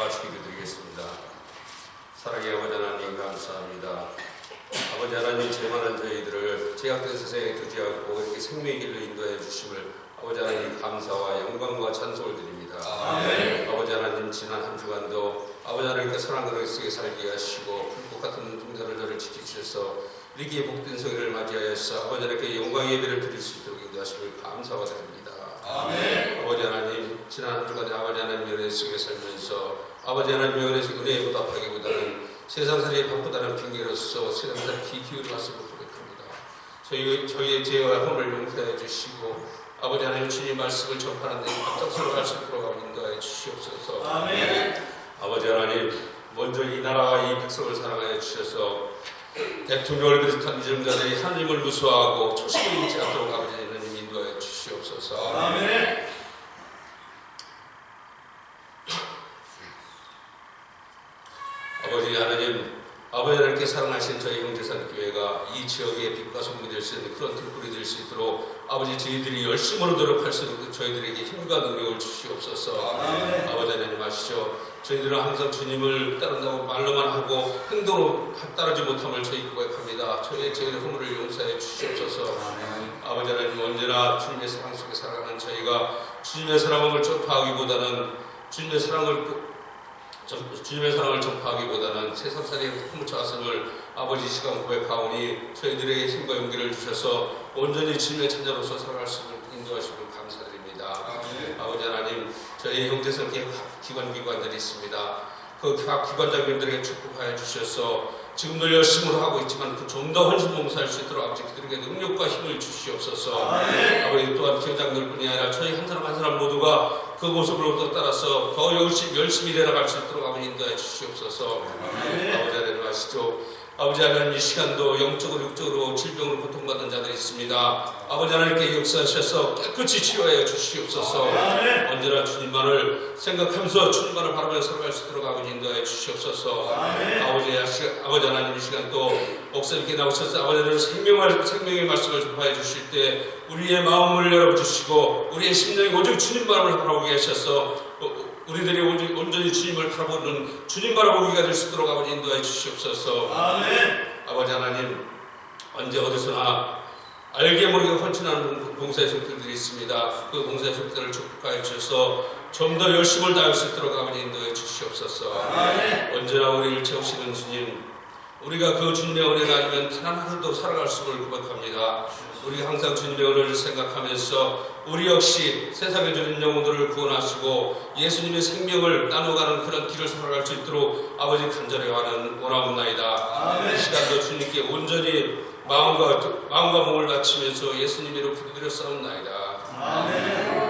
같이 기도드리겠습니다. 사랑의 아버지 하나님 감사합니다. 아버지 하나님 죄만한 저희들을 죄악된 세상에 두지 않고 이렇게 생명의 길로 인도해 주심을 아버지 하나님 감사와 영광과 찬송을 드립니다. 아버지 하나님 지난 한 주간도 아버지 하나님께 사랑 그릇 속에 살게 하시고 불꽃 같은 동산을 저를 지키셔서 이렇게 복된 성회를 맞이하여서 아버지 하나님께 영광 예배를 드릴 수 있도록 인도하심을 감사와 드립니다. 하나님 지난 한 주간 아버지 하나님 은혜 속에 살면서 아버지 하나님 은혜 속에 은혜에 보답하기보다는 세상 살이에 바쁘다는 핑계로서 세상살 기기울이 왔음을 고백합니다. 저희, 저희의 죄와 허물 용서해 주시고 아버지 하나님 주님 말씀을 전파하는 데 앞장서러 갈수 있도록 인도하여 주시옵소서 아버지 하나님 먼저 이 나라와 이 백성을 사랑하여 주셔서 대통령을 비롯한 이정자들이 하나님을 무수하고 초심을 잃지 않도록 아버지 하나님 인도하여 주시옵소서 아버지 하나님 아버지 하나님께 사랑하신 저희 형제산 교회가 이 지역의 빛과 소금이 될 수 있는 그런 등불이 될 수 있도록 아버지 저희들이 열심으로 노력할 수 있는 저희들에게 힘과 능력을 주시옵소서. 아버지 하나님 아시죠? 저희들은 항상 주님을 따른다고 말로만 하고 행동으로 따르지 못함을 저희 고백합니다. 저희의 죄의 허물을 용서해 주시옵소서. 아버지 하나님 언제나 주님의 사랑 속에 살아가는 저희가 주님의 사랑을 전파하기보다는 주님의 사랑을 전- 주님의 사랑을 전파하기보다는 세상살이에 흠을 왔음을 아버지 시간 고백하오니 저희들에게 힘과 용기를 주셔서 온전히 주님의 천자로서 살아갈 수 있는 인도하시고 감사드립니다. 아버지 하나님 저희 형제선 기관 기관들이 있습니다. 그 각 기관장님들에게 축복하여 주셔서 지금도 열심히 하고 있지만 그좀더 헌신 봉사할 수 있도록 아버지 그들에게 능력과 힘을 주시옵소서. 아 버지 또한 기관장들 뿐이 아니라 저희 한 사람 한 사람 모두가 그 모습으로 따라서 더 열심히 열심히 내려갈 수 있도록 아버지 인도해 주시옵소서. 아버지 하나님 아시죠? 아버지 하나님 이 시간도 영적으로 육적으로 질 있습니다. 아버지 하나님께 역사하셔서 깨끗이 치료하여 주시옵소서. 언제나 주님만을 생각하면서 주님만을 바라보며 살아갈 수 있도록 아버지 인도하여 주시옵소서. 아버지, 하- 아버지 하나님 이 시간 또 목사님께 나오셔서 아버지 하나님 생명을, 생명의 말씀을 전파해 주실 때 우리의 마음을 열어주시고 우리의 심령이 오직 주님만을 바라보게 하셔서 어, 우리들이 오직 온전히 주님을 바라보는 주님 바라보기가 될 수 있도록 아버지 인도해 주시옵소서. 아버지 하나님 언제 어디서나 알게 모르게 헌신하는 봉사의 손길들이 있습니다. 그 봉사의 손길을 축복하여 주셔서 좀 더 열심을 다할 수 있도록 아버지 인도해 주시옵소서. 언제나 우리를 채우시는 주님, 우리가 그 주님의 은혜가 아니면 단 하루도 살아갈 수를 고백합니다. 우리 항상 주님의 은혜를 생각하면서 우리 역시 세상에 주는 영혼들을 구원하시고 예수님의 생명을 나눠가는 그런 길을 살아갈 수 있도록 아버지 간절히 하는 원하옵나이다. 이 시간도 주님께 온전히 마음과 마음과 몸을 바치면서 예수님으로 기도드려 싸움나이다.